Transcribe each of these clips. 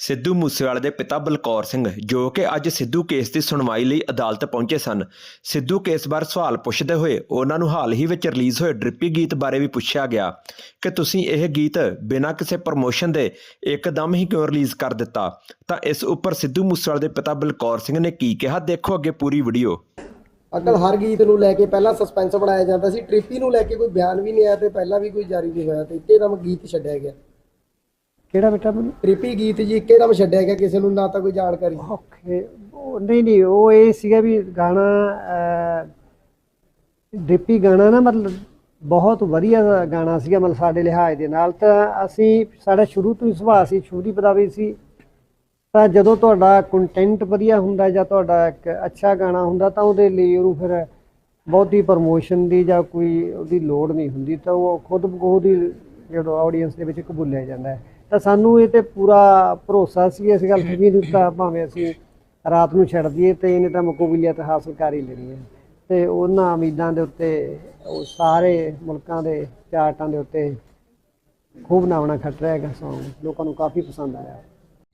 ਸਿੱਧੂ ਮੂਸੇਵਾਲੇ ਦੇ ਪਿਤਾ ਬਲਕੌਰ ਸਿੰਘ, ਜੋ ਕਿ ਅੱਜ ਸਿੱਧੂ ਕੇਸ ਦੀ ਸੁਣਵਾਈ ਲਈ ਅਦਾਲਤ ਪਹੁੰਚੇ ਸਨ। ਸਿੱਧੂ ਕੇਸ ਬਾਰੇ ਸਵਾਲ ਪੁੱਛਦੇ ਹੋਏ ਉਹਨਾਂ ਨੂੰ ਹਾਲ ਹੀ ਵਿੱਚ ਰਿਲੀਜ਼ ਹੋਏ ਡ੍ਰਿਪੀ ਗੀਤ ਬਾਰੇ ਵੀ ਪੁੱਛਿਆ ਗਿਆ ਕਿ ਤੁਸੀਂ ਇਹ ਗੀਤ ਬਿਨਾਂ ਕਿਸੇ ਪ੍ਰਮੋਸ਼ਨ ਦੇ ਇੱਕਦਮ ਹੀ ਕਿਉਂ ਰਿਲੀਜ਼ ਕਰ ਦਿੱਤਾ? ਤਾਂ ਇਸ ਉੱਪਰ ਸਿੱਧੂ ਮੂਸੇਵਾਲੇ ਦੇ ਪਿਤਾ ਬਲਕੌਰ ਸਿੰਘ ਨੇ ਕੀ ਕਿਹਾ? ਦੇਖੋ ਅੱਗੇ ਪੂਰੀ ਵੀਡੀਓ। ਅਕਲ, ਹਰ ਗੀਤ ਨੂੰ ਲੈ ਕੇ ਪਹਿਲਾਂ ਸਸਪੈਂਸ ਬਣਾਇਆ ਜਾਂਦਾ ਸੀ। ਟ੍ਰਿਪੀ ਨੂੰ ਲੈ ਕੇ ਕੋਈ ਬਿਆਨ ਵੀ ਨਹੀਂ ਆਇਆ ਤੇ ਪਹਿਲਾਂ ਵੀ ਕੋਈ ਜਾਰੀ ਨਹੀਂ ਹੋਇਆ ਤੇ ਇੱਕੇਦਮ ਗੀਤ ਛੱਡਿਆ ਗਿਆ। ਕਿਹੜਾ ਬੇਟਾ ਮੈਨੂੰ ਟ੍ਰਿਪੀ ਗੀਤ ਜੀ ਇੱਕੇਦਮ ਛੱਡਿਆ ਗਿਆ ਕਿਸੇ ਨੂੰ ਨਾ ਤਾਂ ਕੋਈ ਜਾਣਕਾਰੀ। ਓਕੇ ਉਹ ਨਹੀਂ ਨਹੀਂ ਉਹ ਇਹ ਸੀਗਾ ਵੀ ਗਾਣਾ ਡਿੱਪੀ ਗਾਣਾ ਨਾ ਮਤਲਬ ਬਹੁਤ ਵਧੀਆ ਗਾਣਾ ਸੀਗਾ ਮਤਲਬ ਸਾਡੇ ਲਿਹਾਜ਼ ਦੇ ਨਾਲ। ਤਾਂ ਅਸੀਂ ਸਾਡਾ ਸ਼ੁਰੂ ਤੋਂ ਹੀ ਸੁਭਾਅ ਸੀ ਛੋਟੀ ਪਦਾਵੀ ਸੀ। ਤਾਂ ਜਦੋਂ ਤੁਹਾਡਾ ਕੰਟੈਂਟ ਵਧੀਆ ਹੁੰਦਾ ਜਾਂ ਤੁਹਾਡਾ ਇੱਕ ਅੱਛਾ ਗਾਣਾ ਹੁੰਦਾ ਤਾਂ ਉਹਦੇ ਲਈ ਉਹਨੂੰ ਫਿਰ ਬਹੁਤੀ ਪ੍ਰਮੋਸ਼ਨ ਦੀ ਜਾਂ ਕੋਈ ਉਹਦੀ ਲੋੜ ਨਹੀਂ ਹੁੰਦੀ। ਤਾਂ ਉਹ ਖੁਦ ਬਖੁਦ ਹੀ ਜਿਹੜਾ ਆਡੀਅנס ਦੇ ਵਿੱਚ ਕਬੂਲਿਆ ਜਾਂਦਾ ਹੈ। ਤਾਂ ਸਾਨੂੰ ਇਹ ਤੇ ਪੂਰਾ ਭਰੋਸਾ ਸੀ ਇਸ ਗੱਲ ਤੇ ਵੀ ਇਹਨੂੰ ਭਾਵੇਂ ਅਸੀਂ ਰਾਤ ਨੂੰ ਛੱਡ ਦਈਏ ਤੇ ਇਹਨੇ ਤਾਂ ਮਕਬੂਲੀਅਤ ਹਾਸਲ ਕਰ ਹੀ ਲੈਣੀ ਹੈ। ਤੇ ਉਹਨਾਂ ਉਮੀਦਾਂ ਦੇ ਉੱਤੇ, ਉਹ ਸਾਰੇ ਮੁਲਕਾਂ ਦੇ ਚਾਰਟਾਂ ਦੇ ਉੱਤੇ ਖੂਬ ਨਾਵਣਾ ਖੱਟ ਰਿਹਾ ਹੈਗਾ ਸੌਂਗ ਲੋਕਾਂ ਨੂੰ ਕਾਫੀ ਪਸੰਦ ਆਇਆ।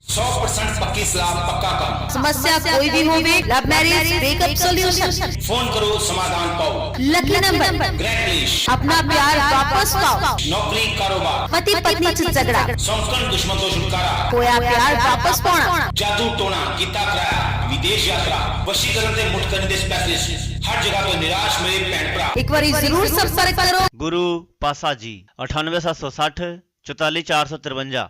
सौ परसेंट पक्की सलाह पक्का काम। समस्या कोई भी love marriage breakup solution phone करो समाधान पाओ। लकी नंबर ग्रैंडलिश अपना प्यार वापस पाओ। नौकरी कारोबार। पति पत्नी से झगड़ा। दुश्मन छुटकारा। खोया प्यार वापस पाना। जादू टोना कराया। विदेश यात्रा वशीकरण से मुठ करने स्पेशलिस्ट हर जगह तो निराश मेरे एक बार ज़रूर संपर्क करो। गुरु पासा जी अठानवे सात सौ साठ चौतालीस चार सौ तिरवंजा।